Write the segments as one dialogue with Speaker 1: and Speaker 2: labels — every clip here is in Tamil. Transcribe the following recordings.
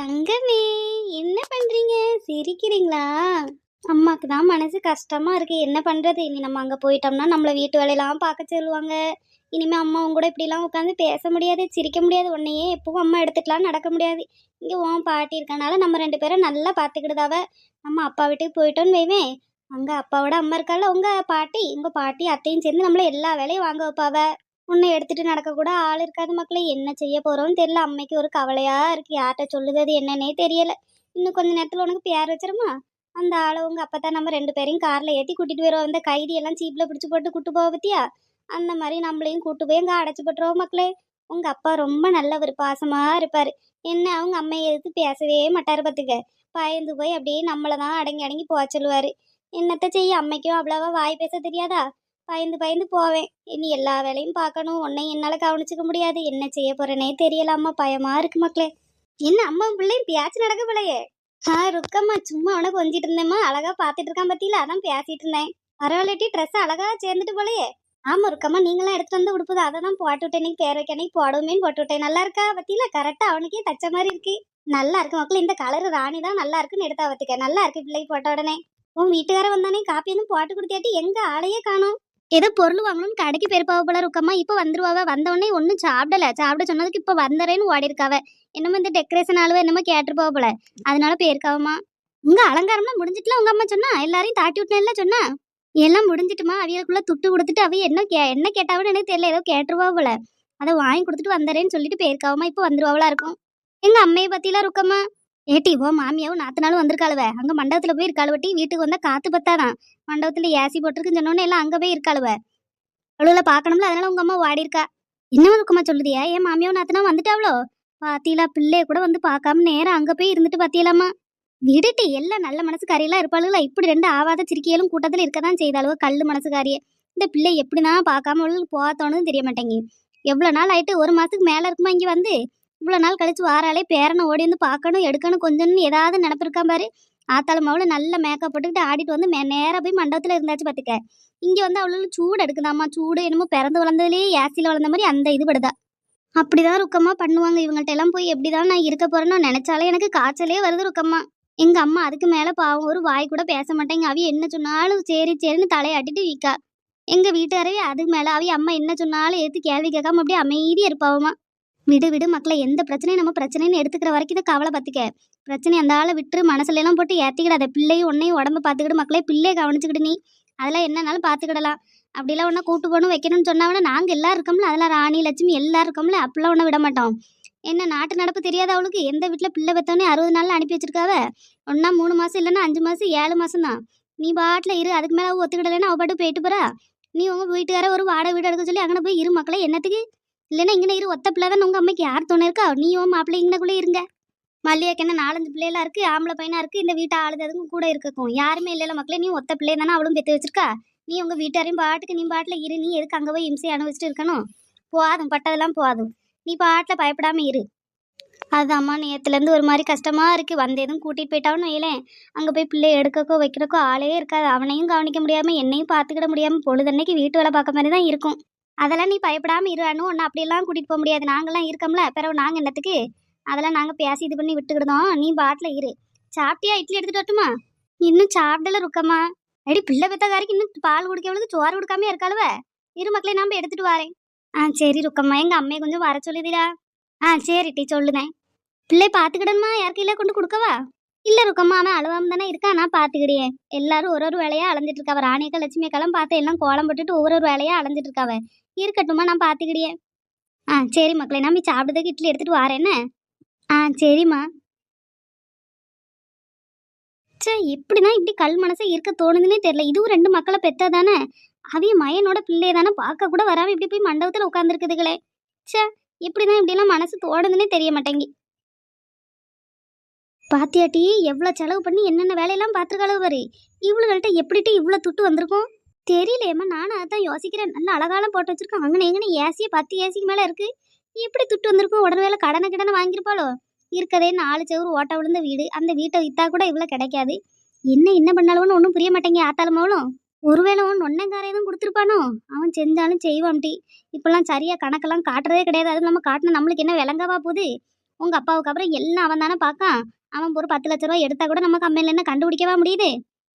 Speaker 1: தங்கமே என்ன பண்றீங்க? சிரிக்கிறீங்களா? அம்மாக்கு தான் மனசு கஷ்டமா இருக்கு. என்ன பண்றது? இனி நம்ம அங்க போயிட்டோம்னா நம்மள வீட்டு வேலையெல்லாம் பார்க்க சொல்லுவாங்க. இனிமே அம்மா உங்க கூட இப்படிலாம் உட்காந்து பேச முடியாது சிரிக்க முடியாது. உன்னையே எப்பவும் அம்மா எடுத்துக்கலாம் நடக்க முடியாது. இங்க உன் பாட்டி இருக்கனால நம்ம ரெண்டு பேரும் நல்லா பாத்துக்கிடுதாவ நம்ம அப்பா வீட்டுக்கு போயிட்டோன்னு வைவேன். அங்க அப்பாவோட அம்மா இருக்கால உங்க பாட்டி? உங்க பாட்டி அத்தையும் சேர்ந்து நம்மள எல்லா வேலையும் வாங்க வைப்பாவ உன்னை எடுத்துட்டு நடக்க கூட ஆள் இருக்காது மக்களே. என்ன செய்ய போறோம்னு தெரியல. அம்மைக்கு ஒரு கவலையா இருக்கு. யார்கிட்ட சொல்லுது அது என்னன்னே தெரியல. இன்னும் கொஞ்ச நேரத்துல உனக்கு பேர் வச்சிருமா? அந்த ஆளை உங்க அப்பதான் நம்ம ரெண்டு பேரையும் கார்ல ஏத்தி கூட்டிட்டு போயிடுவோம் அந்த கைதி எல்லாம் சீப்ல பிடிச்சு போட்டு கூட்டு போக பத்தியா? அந்த மாதிரி நம்மளையும் கூட்டு போய் அங்க அடைச்சு போட்டுருவோம் மக்களே. உங்க அப்பா ரொம்ப நல்லவர் பாசமா இருப்பாரு. என்ன அவங்க அம்மையை எதிர்த்து பேசவே மாட்டாரு பாத்துக்க. பயந்து போய் அப்படியே நம்மளை தான் அடங்கி அடங்கி போக என்னத்த செய்ய? அம்மைக்கும் அவ்வளவா வாய் பேச தெரியாதா? பயந்து பயந்து போவேன். இனி எல்லா வேலையும் பார்க்கணும். உன்னை என்னால் கவனிச்சுக்க முடியாது. என்ன செய்ய போறேனே தெரியலாமா அம்மா. பயமா இருக்கு மக்களே. என்ன அம்மா பிள்ளையும் பேச்சு நடக்க பிள்ளையே ஆ ருக்கம்மா. சும்மா அவனை கொஞ்சிட்டு இருந்தேம்மா. அழகா பாத்துட்டு இருக்கான் பத்தியில. அதான் பேசிட்டு இருந்தேன். பரவாயில்லட்டி ட்ரெஸ் அழகா சேர்ந்துட்டு போலையே? ஆமா ருக்கம்மா. நீங்களாம் எடுத்துட்டு வந்து உடுப்புது அதை தான் போட்டு விட்டேன். நீ பேர் வைக்க அன்னைக்கு போடுவேன்னு போட்டு விட்டேன். நல்லா இருக்கா பத்தியில? கரெக்டா அவனுக்கே தச்ச மாதிரி இருக்கு. நல்லா இருக்கு மக்கள். இந்த கலர் ராணி தான் நல்லா இருக்குன்னு எடுத்தா வத்துக்க நல்லா இருக்கு பிள்ளை போட்ட உடனே. உன் வீட்டுக்கார வந்தானே காப்பி எதுவும் போட்டு கொடுத்தியாட்டி? எங்க ஆளையே காணும். ஏதோ பொருள் வாங்கணும்னு கடைக்கு போயிருப்பாவ போல இருக்கம்மா. இப்போ வந்துருவாவ. வந்தவொடனே ஒன்றும் சாப்பிடல. சாப்பிட சொன்னதுக்கு இப்போ வந்துறேன்னு ஓடி இருக்காவ. என்னமோ இந்த டெக்கரேஷன் ஆளுவ என்னமோ கேட்டிருப்பாவ போல. அதனால போயிருக்காவம்மா. உங்க அலங்காரம்லாம் முடிஞ்சிட்டுல உங்க அம்மா சொன்னா? எல்லாரையும் தாட்டி விட்டேன்ல சொன்னா? எல்லாம் முடிஞ்சிட்டுமா? அவியலுக்குள்ள துட்டு கொடுத்துட்டு அவ என்ன கே என்ன கேட்டாவன்னு எனக்கு தெரியல. ஏதோ கேட்டுருவா போல. அதை வாங்கி கொடுத்துட்டு வந்தரேன்னு சொல்லிட்டு போயிருக்காவமா இப்போ வந்துருவாவளா இருக்கும். எங்க அம்மையை பத்திலாம் இருக்கம்மா. ஏட்டி ஓ மாமியாவும் நாத்தனாலும் வந்திருக்காளுவ. அங்க மண்டபத்துல போய் இருக்காளுவட்டி வீட்டுக்கு வந்தா காத்து பத்தாதான் மண்டபத்துல ஏசி போட்டிருக்குன்னு சொன்னோன்னே எல்லாம் அங்க போய் இருக்காளுவ. அவளை பார்க்கணும்ல அதனால உங்க அம்மா வாடி இருக்கா இன்னும் இருக்குமா சொல்லுதியா? என் மாமியாவும் நாத்தனா வந்துட்டாவளோ? பாத்தீங்களா பிள்ளைய கூட வந்து பார்க்காம நேரம் அங்க போய் இருந்துட்டு பாத்தீங்களாமா விடுட்டு எல்லாம் நல்ல மனசுக்காரியெல்லாம் இருப்பாளுங்களா இப்படி ரெண்டு ஆவாத சிரிக்கையிலும் கூட்டத்துல இருக்கதான் செய்தாளுவோ கல்லு மனசுக்காரிய. இந்த பிள்ளை எப்படிதான் பார்க்காம அவளுக்கு போத்தோன்னு தெரிய மாட்டேங்கி. எவ்வளவு நாள் ஆயிட்டு ஒரு மாசத்துக்கு மேல இருக்குமா இங்க வந்து? இவ்வளவு நாள் கழிச்சு வாராலே பேரனை ஓடி வந்து பார்க்கணும் எடுக்கணும் கொஞ்சம்னு ஏதாவது நினப்பிருக்கா பாரு? ஆத்தாளம் அவளு நல்ல மேக்கப் போட்டுக்கிட்டு ஆடிட்டு வந்து மே நேராக போய் மண்டபத்தில் இருந்தாச்சு பார்த்துக்க இங்கே வந்து அவளுக்கு சூடு எடுக்குதாம்மா. சூடு என்னமோ பிறந்து வளர்ந்ததுலேயே ஏசியில் வளர்ந்த மாதிரி அந்த இது படுதா. அப்படிதான் ருக்கம்மா பண்ணுவாங்க. இவங்கள்ட்ட எல்லாம் போய் எப்படிதான் நான் இருக்க போறேன்னு நினைச்சாலே எனக்கு காய்ச்சலே வருது ருக்கம்மா. எங்க அம்மா அதுக்கு மேல பாவம். ஒரு வாய் கூட பேச மாட்டேங்க. அவி என்ன சொன்னாலும் சரி சரின்னு தலையாட்டிட்டு வீக்கா. எங்க வீட்டுக்காரவே அதுக்கு மேல அவி அம்மா என்ன சொன்னாலும் எடுத்து கேள்வி கேட்காம அப்படியே அமைதியா இருப்பாவமா விடு விடு மக்களை எந்த பிரச்சனையும் நம்ம பிரச்சனைன்னு எடுத்துக்கிற வரைக்கும் இதை கவலை பார்த்துக்க பிரச்சனை அந்த ஆளை விட்டு மனசுலலாம் எல்லாம் போட்டு ஏற்றிக்கிடாத பிள்ளையும் உன்னையும் உடம்ப பார்த்துக்கிட்டு மக்களே பிள்ளையை கவனிச்சுக்கிட்டு நீ அதெல்லாம் என்னன்னாலும் பார்த்துக்கிடலாம். அப்படிலாம் ஒன்றா கூட்டு போகணும் வைக்கணும்னு சொன்னாங்கன்னா நாங்கள் எல்லாம் இருக்கோம்ல அதெல்லாம் ராணி லட்சுமி எல்லாம் இருக்கோம்ல அப்படிலாம் ஒன்றும் விட மாட்டோம். என்ன நாட்டு நடப்பு தெரியாத அவளுக்கு எந்த வீட்டில் பிள்ளை பெற்றவனே அறுபது நாளில் அனுப்பி வச்சிருக்காவ? ஒன்றா மூணு மாதம் இல்லைன்னா அஞ்சு மாதம் ஏழு மாதம் தான். நீ பாட்டில் இரு அதுக்கு மேலே அவள் ஒத்துக்கிடலைன்னா அவள் பாட்டு போயிட்டு போகிறா நீ உங்கள் வீட்டுக்கார ஒரு வாடகை வீடு எடுக்க சொல்லி அங்கே போய் இரு மக்களே என்னத்துக்கு? இல்லைன்னா இங்கே இரு ஒத்த பிள்ளை தான் உங்கள் அம்மைக்கு. யார் தோணு இருக்கா? நீ உன் மாப்பிள்ளை இங்கனக்குள்ளே இருங்க. மல்லிகைக்கு என்ன நாலஞ்சு பிள்ளைலாம் இருக்கு ஆம்பளை பையனா இருக்கு இந்த வீட்டை ஆளுததுக்கும் கூட இருக்கக்கும். யாருமே இல்லைல்ல மக்களே நீ ஒத்த பிள்ளை தானே அவளும் பெற்று வச்சிருக்கா? நீ உங்க வீட்டாரையும் பாட்டுக்கு நீ பாட்டில் இரு நீ எதுக்கு அங்கே போய் இம்சை அனுபவிச்சுட்டு இருக்கணும்? போதும் பட்டதெல்லாம் போதும் நீ பாட்டில் பயப்படாம இரு. அதுதாம்மா நேற்றுலேருந்து ஒரு மாதிரி கஷ்டமாக இருக்குது வந்ததும் எதுவும் கூட்டிட்டு போயிட்டான்னு வையலேன். அங்கே போய் பிள்ளை எடுக்கக்கோ வைக்கிறக்கோ ஆளே இருக்காது. அவனையும் கவனிக்க முடியாமல் என்னையும் பார்த்துக்கிட முடியாமல் பொழுதன்னைக்கு வீட்டு வேலை பார்க்க மாதிரி தான் இருக்கும். அதெல்லாம் நீ பயப்படாமல் இரு அனு. ஒன்று அப்படியெல்லாம் கூட்டிகிட்டு போக முடியாது. நாங்களாம் இருக்கோம்ல. பிறகு நாங்கள் என்னத்துக்கு? அதெல்லாம் நாங்கள் பேசி இது பண்ணி விட்டுக்கிடுதோம். நீ பாட்டில் இரு. சாப்பிட்டியா? இட்லி எடுத்துட்டு வரட்டுமா? இன்னும் சாப்பிடல ருக்கம்மா. அடி பிள்ளை பெத்தக்காரிக்கு இன்னும் பால் குடிக்கவளுக்கு சோறு கொடுக்காம இருக்காளுவ? இரு மக்களை நம்ம எடுத்துட்டு வரேன். ஆ சரி ருக்கம்மா. எங்கள் அம்மையை கொஞ்சம் வர சொல்லுதிடா. ஆ சரி டீ சொல்லுதேன். பிள்ளை பார்த்துக்கிடணுமா யாருக்கு இல்லை கொண்டு கொடுக்கவா? இல்லை ருக்கம்மா அவன் அழுவாம தானே இருக்கா? நான் பார்த்துக்கிடியே எல்லாரும் ஒரு ஒரு வேலையா அலைஞ்சிட்டு இருக்காவ ராணியக்கா லட்சுமி பார்த்து எல்லாம் கோலம் போட்டுட்டு ஒவ்வொரு ஒரு வேலையா அலைஞ்சிட்டு இருக்காவ இருக்கட்டுமா நான் பார்த்துக்கிடியே ஆ சரி மக்களே நம்பி போய் சாப்பிட்டதுக்கு இட்லி எடுத்துட்டு வரேன்னு ஆ சரிம்மா. சே எப்படிதான் இப்படி கல் மனசே இருக்க தோணுதுன்னே தெரியல. இதுவும் ரெண்டு மக்களை பெத்தா தானே? அவிய மயனோட பிள்ளைய தானே பார்க்க கூட வராம இப்படி போய் மண்டபத்தில் உட்காந்துருக்குதுகளே ச்சே இப்படிதான் இப்படிலாம் மனசு தோணுதுன்னே தெரிய மாட்டேங்கி. பாத்தியாட்டி எவ்வளோ செலவு பண்ணி என்னென்ன வேலையெல்லாம் பார்த்துருக்காளவு பாரு. இவளுகள்கிட்ட எப்படிட்டு இவ்வளோ துட்டு வந்திருக்கும்? தெரியலையேம்மா நானும் அதான் யோசிக்கிறேன். நல்லா அழகாலாம் போட்டு வச்சிருக்கேன். அங்கே எங்கன்னு ஏசியே பத்து ஏசிக்கு மேலே இருக்குது எப்படி துட்டு வந்திருக்கும்? உடனே வேலை கடனை கடனை வாங்கியிருப்பாளோ? இருக்கதே நாலு செவரு ஓட்ட விழுந்த வீடு. அந்த வீட்டை வித்தா கூட இவ்வளோ கிடைக்காது. என்ன என்ன பண்ணாலும்னு ஒன்றும் புரிய மாட்டேங்க ஆத்தாளமாவளும் ஒருவேளை அவன் ஒன்னங்காரே தான் கொடுத்துருப்பானோ? அவன் செஞ்சாலும் செய்வான்ட்டி இப்பெல்லாம் சரியா கணக்கெல்லாம் காட்டுறதே கிடையாது. அது நம்ம காட்டின நம்மளுக்கு என்ன விளங்கவா போகுது? உங்க அப்பாவுக்கு அப்புறம் எல்லாம் அவன் தானே பார்க்கான். அவன் ஒரு பத்து லட்ச ரூபா எடுத்தா கூட நம்ம கம்பெனியில என்ன கண்டுபிடிக்கவா முடியுது?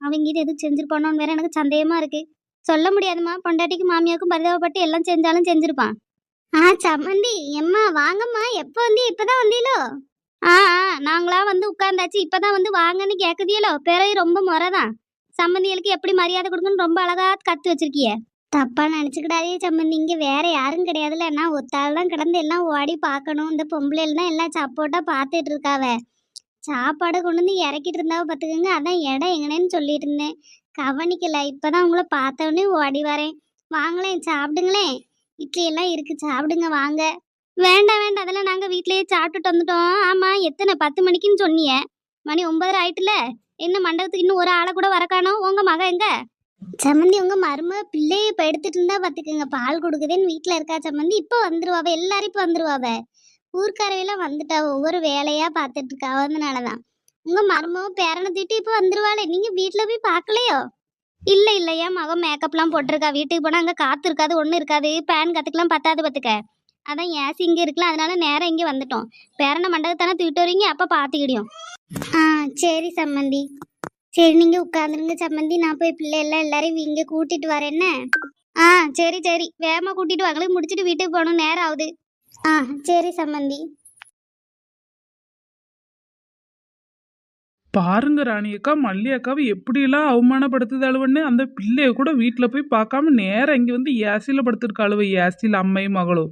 Speaker 1: அவங்க இது எதுவும் செஞ்சிருப்பானோன்னு வேற எனக்கு சந்தேகமா இருக்கு. சொல்ல முடியாதும்மா. பொண்டாட்டிக்கு மாமியாக்கும் பரிதாபப்பட்டு எல்லாம் செஞ்சாலும் செஞ்சிருப்பான். ஆ சம்மந்தி எம்மா வாங்கம்மா. எப்போ வந்து இப்போதான் வந்தீங்களோ ஆ ஆ நாங்களா வந்து உட்கார்ந்தாச்சு. இப்பதான் வந்து வாங்கன்னு கேக்குதியலோ? பிறகு ரொம்ப முறைதான். சம்மந்திகளுக்கு எப்படி மரியாதை கொடுக்கணும்னு ரொம்ப அழகா கத்து வச்சிருக்கிய. தப்பா நினைச்சுக்கிடாதே சம்மந்தி இங்க வேற யாரும் கிடையாதுல்ல நான் ஒத்தாள் தான் கிடந்து எல்லாம் ஓடி பார்க்கணும். இந்த பொம்பளைல தான் எல்லாம் சப்போட்டா பார்த்துட்டு இருக்காவ. சாப்பாடு கொண்டு வந்து இறக்கிட்டு இருந்தாவ பார்த்துக்கோங்க. அதான் இடம் எங்கனேன்னு சொல்லிட்டு இருந்தேன். கவனிக்கல. இப்பதான் உங்களை பார்த்தவொடனே ஓடி வரேன். வாங்களேன் சாப்பிடுங்களேன். இட்லி எல்லாம் இருக்கு. சாப்பிடுங்க வாங்க. வேண்டாம் வேண்டாம். அதெல்லாம் நாங்க வீட்லயே சாப்பிட்டுட்டு வந்துட்டோம். ஆமா எத்தனை? பத்து மணிக்குன்னு சொன்னீங்க மணி ஒன்பதரை ஆயிட்டுல. என்ன மண்டபத்துக்கு இன்னும் ஒரு ஆளை கூட வரக்கானோ? உங்க மக எங்க? சம்மந்தி உங்க மருமக பிள்ளைய இப்ப எடுத்துட்டு இருந்தா பாத்துக்கோங்க. பால் கொடுக்குதேன்னு வீட்டுல இருக்கா சம்மந்தி? இப்ப வந்துருவாவ எல்லாரும் இப்ப வந்துருவாவ ஊர்க்காரையெல்லாம் வந்துட்டா. ஒவ்வொரு வேலையா பார்த்துட்டு இருக்கா. அதனாலதான். உங்க மருமக பேரனை திட்டு இப்ப வந்துருவாளே. நீங்க வீட்டுல போய் பார்க்கலையோ இல்ல இல்ல. என் மகன் மேக்கப்லாம் போட்டிருக்கா. வீட்டுக்கு போனா அங்க காத்து இருக்காது ஒண்ணு இருக்காது. பேன் கத்துக்கலாம் பத்தாது பத்துக்க. அதான் ஏசி இங்கே இருக்கலாம் அதனால நேரம் இங்கே வந்துட்டோம். பேரனை மண்டபத்தானே தூக்கிட்டு வரீங்க? அப்போ பாத்துக்கிடியும் ஆ சரி சம்மந்தி. சரி நீங்க உட்காந்துருங்க சம்மந்தி. நான் போய் பிள்ளை எல்லாம் எல்லாரையும் இங்க கூட்டிட்டு வரேன்னு ஆ சரி சரி. வேகமா கூட்டிட்டு வாங்களே முடிச்சிட்டு வீட்டுக்கு போகணும். நேரம் ஆகுது. ஆ சரி சம்மந்தி.
Speaker 2: பாருங்க ராணி அக்கா மல்லி அக்காவை எப்படியெல்லாம் அவமானப்படுத்துது அழுவன்னு அந்த பிள்ளைய கூட வீட்டில் போய் பார்க்காம நேரம் இங்கே வந்து ஏசியில் படுத்திருக்க அழுவை. ஏசியில் அம்மையும் மகளும்.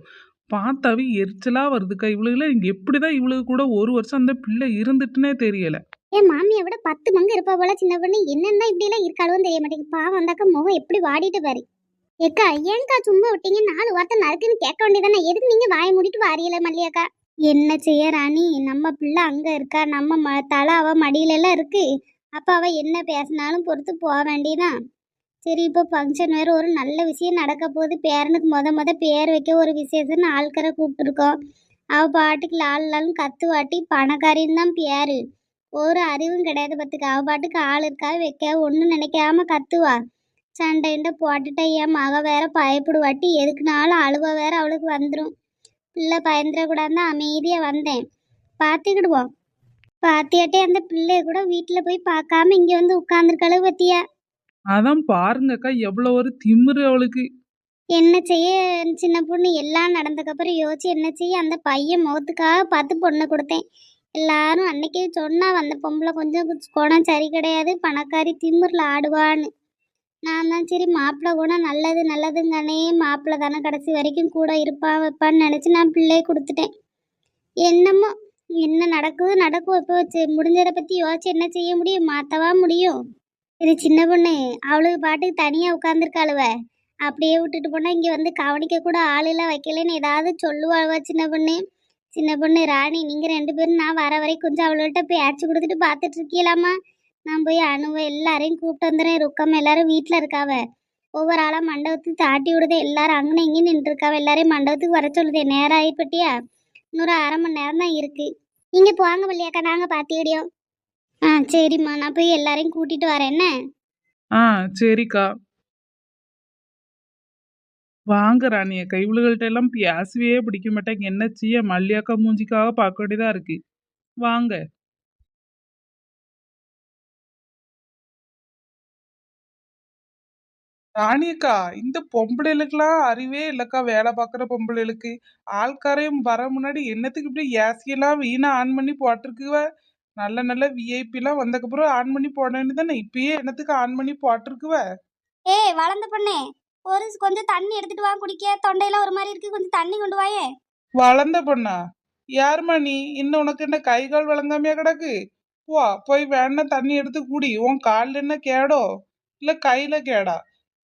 Speaker 2: பார்த்தாவே எரிச்சலாக வருதுக்கா. இவளுகளை எப்படி தான் இவளுக்கு கூட ஒரு வருஷம் அந்த பிள்ளை இருந்துட்டுனே தெரியல.
Speaker 1: என் மாமியை விட பத்து மங்க இருப்பா போல சின்ன பொண்ணு. என்னென்ன இப்படி எல்லாம் இருக்காளுன்னு தெரிய மாட்டேங்குது. பாவம் வந்தாக்கா முகம் எப்படி வாடிட்டு பாரு. ஏக்கா ஏன்க்கா சும்மா விட்டீங்க? நாலு வார்த்தை நறுக்குன்னு கேட்க வேண்டியதானே? எதுக்கு நீங்க வாயை மூடிட்டு வாரியல மல்லியாக்கா? என்ன செய்ய ராணி? நம்ம பிள்ளை அங்க இருக்கா? நம்ம ம தலை அவ மடியில எல்லாம் இருக்கு. அப்ப அவ என்ன பேசினாலும் பொறுத்து போக வேண்டியதான் சரி இப்போ ஃபங்க்ஷன் வேறு ஒரு நல்ல விஷயம் நடக்க போகுது. பேரனுக்கு மொத மொதல் பேர் வைக்க ஒரு விசேஷம்னு ஆள்கரை கூப்பிட்டுருக்கோம். அவள் பாட்டுக்கு லால் லாலும் கத்து வாட்டி பணக்காரின்னு தான் பேர். ஒரு அறிவும் கிடையாது பத்துக்கு. அவள் பாட்டுக்கு ஆள் இருக்கா வைக்க? ஒன்றும் நினைக்காம கத்துவா. சண்டைண்ட போட்டுட்டா என் மக வேற பயப்படுவாட்டி எதுக்குனாலும் அழுவ வேற அவளுக்கு வந்துடும் பிள்ளை பயந்துடக்கூடாதுன்னு அமைதியாக வந்தேன். பார்த்துக்கிடுவோம். பாத்தியாட்டே அந்த பிள்ளைய கூட வீட்டில் போய் பார்க்காம இங்கே வந்து உட்காந்துருக்களவு பத்தியா?
Speaker 2: அதான் பாருங்கக்கா எவ்வளோ ஒரு திமிரு அவளுக்கு.
Speaker 1: என்ன செய்ய? சின்ன பொண்ணு எல்லாம் நடந்ததுக்கப்புறம் யோசிச்சு என்ன செய்ய? அந்த பையன் முகத்துக்காக பார்த்து பொண்ணு கொடுத்தேன். எல்லாரும் அன்னைக்கே சொன்னா அந்த பொம்பளை கொஞ்சம் குணம் சரி கிடையாது பணக்காரி திமிரில் ஆடுவான்னு. நான் தான் சரி மாப்பிள்ளை குணம் நல்லது நல்லதுங்கனே மாப்பிள்ளை தானே கடைசி வரைக்கும் கூட இருப்பான் வைப்பான்னு நினச்சி நான் பிள்ளையை கொடுத்துட்டேன். என்னமோ என்ன நடக்குது நடக்கும் இப்போ முடிஞ்சதை பற்றி யோசிச்சு என்ன செய்ய முடியும்? மாற்றவா முடியும்? இது சின்ன பொண்ணு. அவளுக்கு பாட்டுக்கு தனியாக உட்காந்துருக்காளுவ அப்படியே விட்டுட்டு போனா இங்க வந்து கவனிக்க கூட ஆளெல்லாம் வைக்கலன்னு ஏதாவது சொல்லுவாள்வா சின்ன பொண்ணு. சின்ன பொண்ணு ராணி நீங்க ரெண்டு பேரும் நான் வர வரை கொஞ்சம் அவள்கிட்ட பேச்சு கொடுத்துட்டு பார்த்துட்டு இருக்கீங்களாமா நான் போய் அணுவை எல்லாரையும் கூப்பிட்டு வந்துடுறேன். ருக்கம் எல்லாரும் வீட்டில் இருக்காவ. ஒவ்வொரு ஆளா மண்டபத்துக்கு தாட்டி விடுதே. எல்லாரும் அங்கே இங்கே நின்று இருக்காவ. எல்லாரையும் மண்டபத்துக்கு வர சொல்லுதே. நேரம் ஆகிப்பட்டியா இன்னொரு அரை மணி நேரம் தான் இருக்கு. நீங்க போங்க வள்ளியாக்கா நாங்க பார்த்துக்கிடியோம் ஆ சரிம்மா. நான் போய் எல்லாரையும் கூட்டிட்டு வரேன். என்ன?
Speaker 2: ஆ சரிக்கா. வாங்க ராணி அக்கா எல்லாம் பேசவே பிடிக்க மாட்டேங்க. என்ன செய்ய? மல்லியாக்கா மூஞ்சிக்காக பார்க்க வேண்டியதா இருக்கு. வாங்க. ராணியக்கா இந்த பொம்பளைகளுக்கெல்லாம் அறிவே இல்லக்கா வேலை பார்க்குற பொம்பளைகளுக்கு. ஆள்காரையும் வர முன்னாடி என்னத்துக்கு இப்படி ஏசியெல்லாம் வீணா ஆன் பண்ணி போட்டிருக்குவ? நல்ல நல்ல விஐபிலாம் வந்தக்கப்புறம் ஆன் பண்ணி போட வேண்டியதானே இப்பயே என்னத்துக்கு ஆன் பண்ணி போட்டிருக்குவ?
Speaker 1: ஏய் வளர்ந்த பொண்ணே ஒரு கொஞ்சம் தண்ணி எடுத்துட்டு வா குடிக்க. தொண்டையெல்லாம் ஒரு மாதிரி இருக்கு. கொஞ்சம் தண்ணி கொண்டு வாயே.
Speaker 2: வளர்ந்த பொண்ணா? யாரும்மா நீ? இன்னும் உனக்கு என்ன கை கால் வழங்காமையா கிடக்கு? போ போய் வேணா தண்ணி எடுத்து குடி. உன் கால்ல என்ன கேடோ? இல்ல கையில கேடா?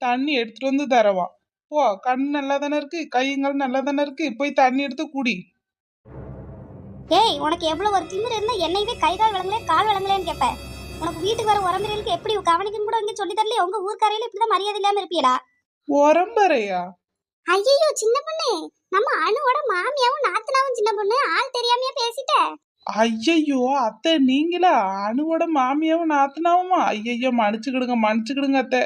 Speaker 2: தண்ணி எடுத்துட்டு வந்து தரவா. போ கண் நல்லா தானே இருக்கு? கையங்கால் நல்லா தானே இருக்கு? போய் தண்ணி எடுத்து குடி.
Speaker 1: ஏய் உனக்கு எவ்வளவு ஒரு திமிரு இருந்தா என்னையவே கை கால் விளங்கலே கால் விளங்கலேன்னு கேட்ப உனக்கு வீட்டுக்கு வர உறம்புறதுக்கு எப்படி கவனிக்கணும் கூட இங்க சொல்லி தரல உங்க ஊர்க்காரையில இப்படிதான் மரியாதை இல்லாம இருப்பீடா
Speaker 2: உரம்பரையா
Speaker 1: ஐயோ சின்ன பொண்ணு. நம்ம அணுவோட மாமியாவும் நாத்தனாவும் சின்ன பொண்ணு ஆள் தெரியாமையே பேசிட்ட?
Speaker 2: ஐயையோ அத்தை நீங்களா? அணுவோட மாமியாவும் நாத்தனாவுமா? ஐயையோ மன்னிச்சுக்கிடுங்க மன்னிச்சுக்கிடுங்க அத்தை.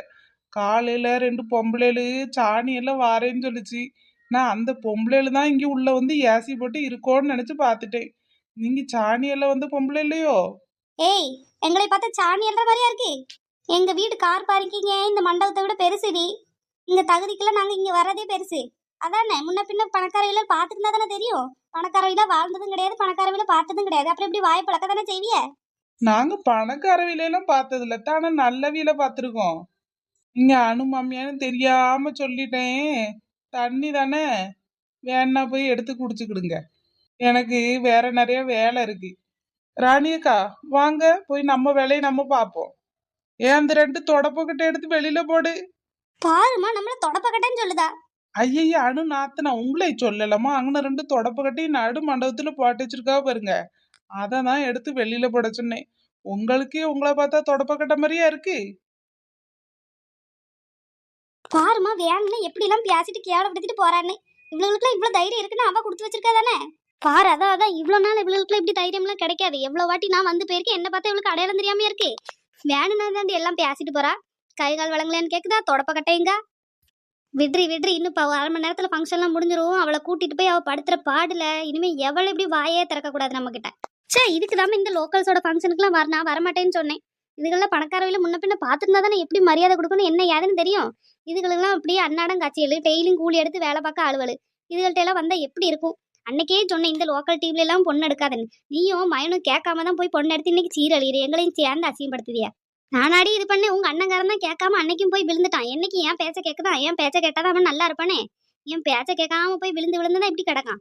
Speaker 2: காலையில ரெண்டு பொம்பளைலு சாணி எல்லாம் வாரேன்னு சொல்லுச்சு. நான் அந்த பொம்பளைல தான் இங்க உள்ள வந்து ஏசி போட்டு இருக்கோன்னு நினைச்சு பார்த்துட்டேன். நீங்க சாணியெல்லாம் வந்து பொம்பளை இல்லையோ?
Speaker 1: ஏய் எங்களை பார்த்தா சாணி என்ற மாதிரியா இருக்கு? எங்க வீடு கார் பார்க்கிங்க இந்த மண்டபத்தை விட பெருசுடி இங்க தகுதிக்கெல்லாம் நாங்க இங்க வர்றதே பெருசு. அதானே முன்ன பின்ன பணக்காரவில பார்த்துருந்தா தானே தெரியும்? பணக்காரவில வாழ்ந்ததும் கிடையாது பணக்காரவில பார்த்ததும் கிடையாது. அப்புறம் எப்படி வாய் பழக்க தானே செய்விய?
Speaker 2: நாங்க பணக்கார வீலையெல்லாம் பார்த்தது இல்ல தானே நல்ல வீல பார்த்துருக்கோம். இங்க அனு மாமியான்னு தெரியாம சொல்லிட்டேன். தண்ணி தானே? வேணா போய் எடுத்து குடிச்சுக்கிடுங்க. எனக்கு வேற நிறைய வேலை இருக்கு. ராணியக்கா வாங்க போய் நம்ம வேலையை நம்ம பார்ப்போம். ஏன் அந்த ரெண்டு தொடப்பக்கிட்ட எடுத்து வெளியில போடு.
Speaker 1: பாருமா நம்மள தொடப்பக்கட்டேன்னு சொல்லுதா?
Speaker 2: ஐயய்ய அணு நாத்தனா உங்களை சொல்லலாமா அங்கன ரெண்டு தொடப்பக்கட்டையும் நடு மண்டபத்துல போட்டு வச்சிருக்கா பாருங்க. அதை தான் எடுத்து வெளியில போட சொன்னேன். உங்களுக்கே உங்களை பார்த்தா தொடப்பக்கட்டை மாதிரியா இருக்கு?
Speaker 1: பாருமா வேணும்னு எப்படி எல்லாம் பேசிட்டு கேவலப்படுத்திட்டு போறான்னு. இவ்வளவுக்குலாம் இவ்வளவு தைரியம் இருக்குன்னு அவ கொடுத்து வச்சிருக்கா தானே பாரு அதான் அதான். இவ்வளவு நாள் இவ்வளவுக்குலாம் இப்படி தைரியம்லாம் கிடைக்காது. எவ்வளவு வாட்டி நான் வந்து போயிருக்கேன் என்ன பார்த்தா இவளுக்கு அடையாளம் தெரியாம இருக்கு? வேணும்னா தாண்டி எல்லாம் பேசிட்டு போறா. கை கால் வழங்கலன்னு கேக்குதா? தொடப்ப கட்டையுங்க விட்ரி விட்ரி இன்னும் இப்போ அரை மணி நேரத்துல ஃபங்க்ஷன்லாம் முடிஞ்சிரும். அவளை கூட்டிட்டு போய் அவ படுத்துற பாடுல இனிமே எவ்வளவு இப்படி வாயே திறக்க கூடாது நம்ம கிட்ட சே இதுக்கு தான் இந்த லோக்கல்ஸோட ஃபங்க்ஷனுக்குலாம் வர நான் வரமாட்டேன்னு சொன்னேன். இதுகளெல்லாம் பணக்காரவையில முன்ன பின்ன பார்த்துருந்தா தானே எப்படி மரியாதை கொடுக்கணும் என்ன ஏதுன்னு தெரியும்? இதுகளுக்கெல்லாம் அப்படியே அன்னாடம் காட்சியல் டெய்லியும் கூலி எடுத்து வேலை பார்க்க ஆளுவல் இதுகள்ட்ட எல்லாம் வந்தால் எப்படி இருக்கும்? அன்னைக்கே சொன்னேன் இந்த லோக்கல் டிவில எல்லாம் பொண்ணு எடுக்காதுன்னு. நீயும் மயனும் கேட்காம தான் போய் பொண்ணு எடுத்து இன்னைக்கு சீரழியிற எங்களையும் சேர்ந்து அசிங்கப்படுத்துவியா? நானாடி இது பண்ணி உங்க அண்ணங்காரன் தான் கேட்காம அன்னைக்கும் போய் விழுந்துட்டான். என்னைக்கு ஏன் பேச்ச கேட்குதான் ஏன் பேச்ச கேட்டாதான் அவன் நல்லா இருப்பானே? என் பேச்ச கேட்காம போய் விழுந்து விழுந்து தான் இப்படி கிடக்கான்.